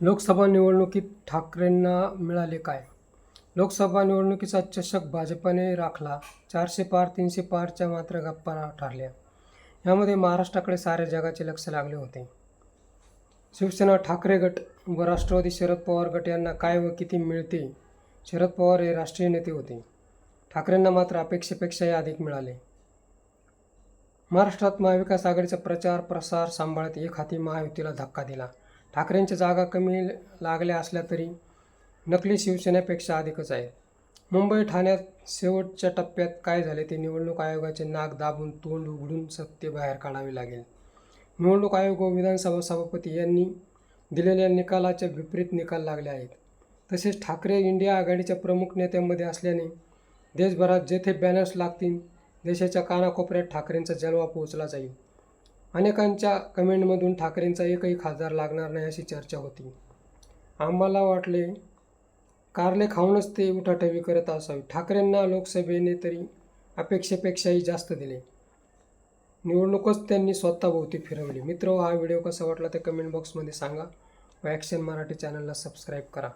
लोकसभा निवडणुकीत ठाकरेंना मिळाले काय? लोकसभा निवडणुकीचा चषक भाजपाने राखला चारशे पार तीनशे पारच्या मात्र गप्पा ठरल्या. यामध्ये महाराष्ट्राकडे साऱ्या जगाचे लक्ष लागले होते. शिवसेना ठाकरे गट व राष्ट्रवादी शरद पवार गट यांना काय व किती मिळते? शरद पवार हे राष्ट्रीय नेते होते. ठाकरेंना मात्र अपेक्षेपेक्षाही अधिक मिळाले. महाराष्ट्रात महाविकास आघाडीचा प्रचार प्रसार सांभाळत एक हाती महायुतीला धक्का दिला. ठाकरेंच्या जागा कमी लागल्या असल्या तरी नकली शिवसेनेपेक्षा अधिकच आहे मुंबई ठाण्यात शेवटच्या टप्प्यात काय झाले ते निवडणूक आयोगाचे नाक दाबून तोंड उघडून सत्य बाहेर काढावे लागेल. निवडणूक आयोग व विधानसभा सभापती यांनी दिलेल्या निकालाच्या विपरीत निकाल लागले आहेत. तसेच ठाकरे इंडिया आघाडीच्या प्रमुख नेत्यांमध्ये असल्याने देशभरात जेथे बॅनर्स लागतील देशाच्या कानाकोपऱ्यात ठाकरेंचा जलवा पोहोचला जाईल. अनेकांच्या कमेंटमधून ठाकरेंचा एकही खासदार लागणार नाही अशी चर्चा होती. आम्हाला वाटले कारले खाऊनच ते उठाठवी करत असावी. ठाकरेंना लोकसभेने तरी अपेक्षेपेक्षाही जास्त दिले. निवडणूकच त्यांनी स्वतःभोवती फिरवली. मित्र हो, हा व्हिडिओ कसा वाटला ते कमेंट बॉक्समध्ये सांगा व ॲक्शन मराठी चॅनलला सबस्क्राईब करा.